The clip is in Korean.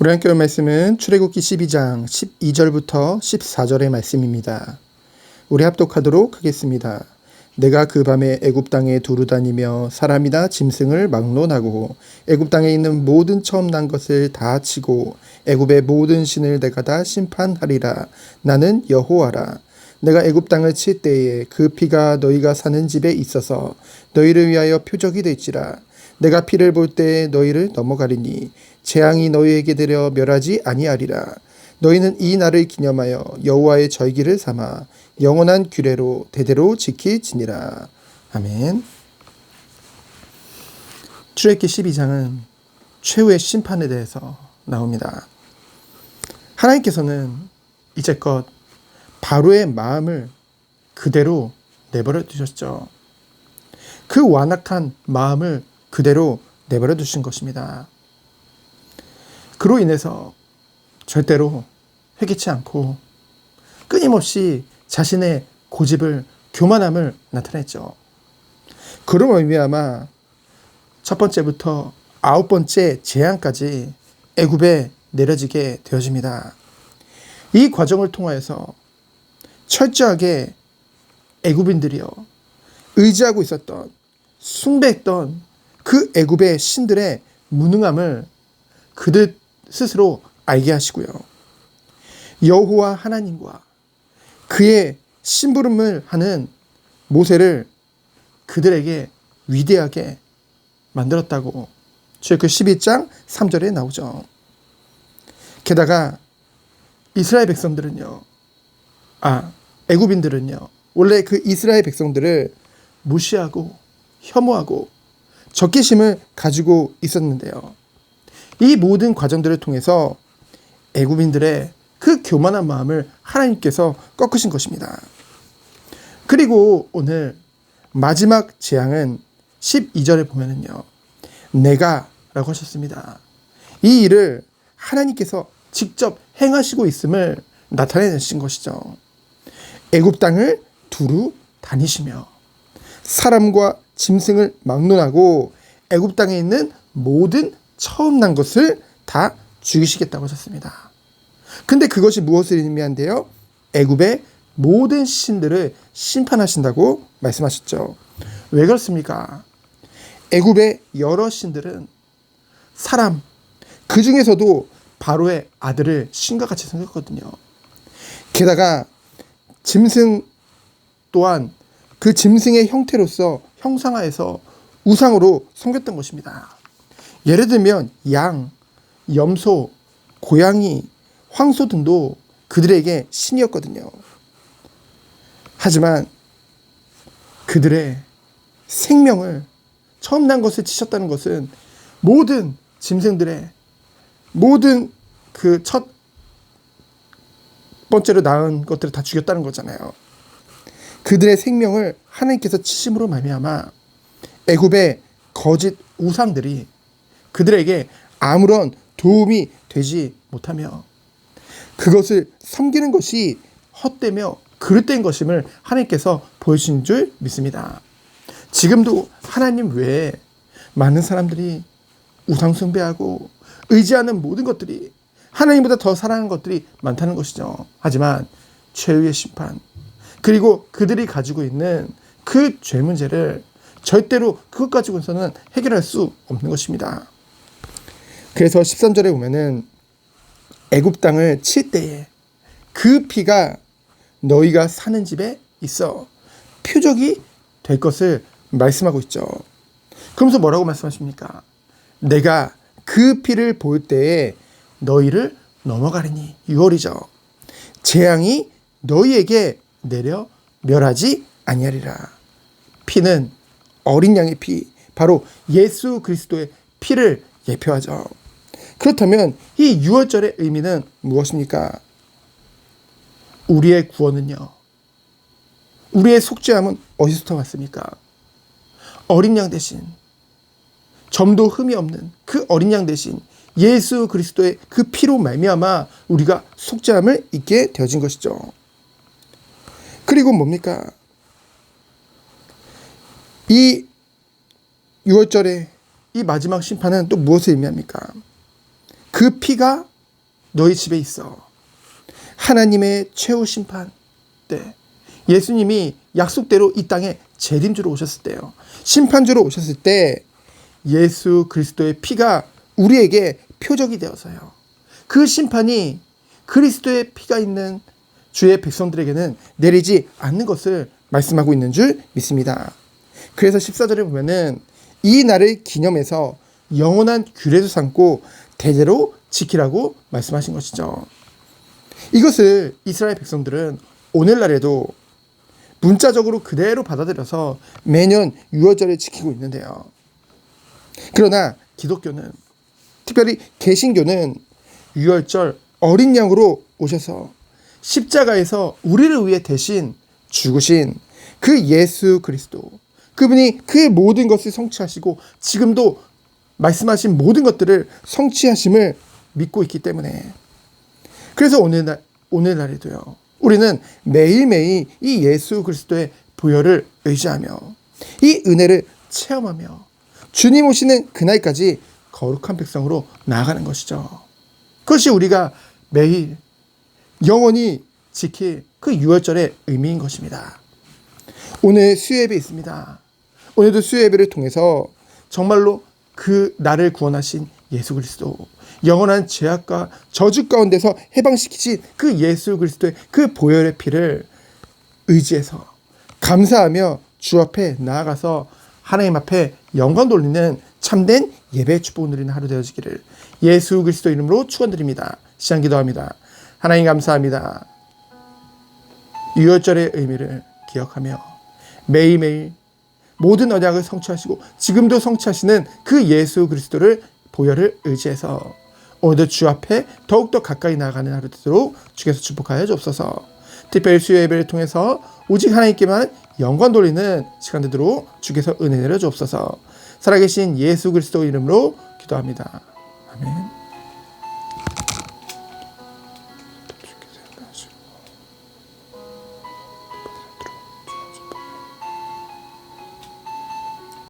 우리 함께 할 말씀은 출애굽기 12장 12절부터 14절의 말씀입니다. 우리 합독하도록 하겠습니다. 내가 그 밤에 애굽 땅에 두루 다니며 사람이나 짐승을 막론하고 애굽 땅에 있는 모든 처음 난 것을 다 치고 애굽의 모든 신을 내가 다 심판하리라. 나는 여호와라. 내가 애굽 땅을 칠 때에 그 피가 너희가 사는 집에 있어서 너희를 위하여 표적이 될지라. 내가 피를 볼 때에 너희를 넘어가리니 재앙이 너희에게 되려 멸하지 아니하리라. 너희는 이 날을 기념하여 여호와의 절기를 삼아 영원한 규례로 대대로 지킬지니라. 아멘. 출애굽기 12장은 최후의 심판에 대해서 나옵니다. 하나님께서는 이제껏 바로의 마음을 그대로 내버려 두셨죠. 그 완악한 마음을 그대로 내버려 두신 것입니다. 그로 인해서 절대로 회개치 않고 끊임없이 자신의 고집을 교만함을 나타냈죠. 그로 말미암아 첫 번째부터 아홉 번째 재앙까지 애굽에 내려지게 되어집니다. 이 과정을 통하여서 철저하게 애굽인들이요 의지하고 있었던 숭배했던 그 애굽의 신들의 무능함을 그들 스스로 알게 하시고요. 여호와 하나님과 그의 심부름을 하는 모세를 그들에게 위대하게 만들었다고 출애굽 12장 3절에 나오죠. 게다가 이스라엘 백성들은요. 아, 애굽인들은요. 원래 그 이스라엘 백성들을 무시하고 혐오하고 적개심을 가지고 있었는데요. 이 모든 과정들을 통해서 애굽인들의 그 교만한 마음을 하나님께서 꺾으신 것입니다. 그리고 오늘 마지막 재앙은 12절에 보면은요. 내가 라고 하셨습니다. 이 일을 하나님께서 직접 행하시고 있음을 나타내신 것이죠. 애굽 땅을 두루 다니시며 사람과 짐승을 막론하고 애굽 땅에 있는 모든 처음 난 것을 다 죽이시겠다고 하셨습니다. 근데 그것이 무엇을 의미한데요? 애굽의 모든 신들을 심판하신다고 말씀하셨죠. 왜 그렇습니까? 애굽의 여러 신들은 사람 그 중에서도 바로의 아들을 신과 같이 생겼거든요. 게다가 짐승 또한 그 짐승의 형태로서 형상화해서 우상으로 섬겼던 것입니다. 예를 들면 양, 염소, 고양이, 황소 등도 그들에게 신이었거든요. 하지만 그들의 생명을 처음 난 것을 치셨다는 것은 모든 짐승들의 모든 그 첫 번째로 낳은 것들을 다 죽였다는 거잖아요. 그들의 생명을 하나님께서 치심으로 말미암아 애굽의 거짓 우상들이 그들에게 아무런 도움이 되지 못하며 그것을 섬기는 것이 헛되며 그릇된 것임을 하나님께서 보여주신 줄 믿습니다. 지금도 하나님 외에 많은 사람들이 우상숭배하고 의지하는 모든 것들이 하나님보다 더 사랑하는 것들이 많다는 것이죠. 하지만 최후의 심판 그리고 그들이 가지고 있는 그 죄 문제를 절대로 그것 가지고서는 해결할 수 없는 것입니다. 그래서 13절에 보면은 애굽 땅을 칠 때에 그 피가 너희가 사는 집에 있어 표적이 될 것을 말씀하고 있죠. 그러면서 뭐라고 말씀하십니까? 내가 그 피를 볼 때에 너희를 넘어가리니 6월이죠. 재앙이 너희에게 내려 멸하지 아니하리라. 피는 어린 양의 피, 바로 예수 그리스도의 피를 예표하죠. 그렇다면 이 6월절의 의미는 무엇입니까? 우리의 구원은요. 우리의 속죄함은 어디서부터 왔습니까? 어린 양 대신 점도 흠이 없는 그 어린 양 대신 예수 그리스도의 그 피로 말미암아 우리가 속죄함을 잊게 되어진 것이죠. 그리고 뭡니까? 이 6월절의 이 마지막 심판은 또 무엇을 의미합니까? 그 피가 너희 집에 있어. 하나님의 최후 심판 때 예수님이 약속대로 이 땅에 재림주로 오셨을 때요. 심판주로 오셨을 때 예수 그리스도의 피가 우리에게 표적이 되어서요. 그 심판이 그리스도의 피가 있는 주의 백성들에게는 내리지 않는 것을 말씀하고 있는 줄 믿습니다. 그래서 14절에 보면은 이 날을 기념해서 영원한 규례도 삼고 대대로 지키라고 말씀하신 것이죠. 이것을 이스라엘 백성들은 오늘날에도 문자적으로 그대로 받아들여서 매년 유월절을 지키고 있는데요. 그러나 기독교는 특별히 개신교는 유월절 어린 양으로 오셔서 십자가에서 우리를 위해 대신 죽으신 그 예수 그리스도 그분이 그 모든 것을 성취하시고 지금도 말씀하신 모든 것들을 성취하심을 믿고 있기 때문에 그래서 오늘날 오늘날에도요. 우리는 매일매일 이 예수 그리스도의 보혈을 의지하며 이 은혜를 체험하며 주님 오시는 그날까지 거룩한 백성으로 나아가는 것이죠. 그것이 우리가 매일 영원히 지킬 그 유월절의 의미인 것입니다. 오늘 수예배 있습니다. 오늘도 수예배를 통해서 정말로 그 나를 구원하신 예수 그리스도 영원한 죄악과 저주 가운데서 해방시키신 그 예수 그리스도의 그 보혈의 피를 의지해서 감사하며 주 앞에 나아가서 하나님 앞에 영광 돌리는 참된 예배 축복을 누리는 하루 되어지기를 예수 그리스도 이름으로 축원드립니다. 시간 기도합니다. 하나님 감사합니다. 유월절의 의미를 기억하며 매일매일 모든 언약을 성취하시고 지금도 성취하시는 그 예수 그리스도를 보혈을 의지해서 오늘도 주 앞에 더욱더 가까이 나아가는 하루 되도록 주께서 축복하여 주옵소서. 특별히 수요 예배를 통해서 오직 하나님께만 영광 돌리는 시간 되도록 주께서 은혜 내려 주옵소서. 살아계신 예수 그리스도 이름으로 기도합니다.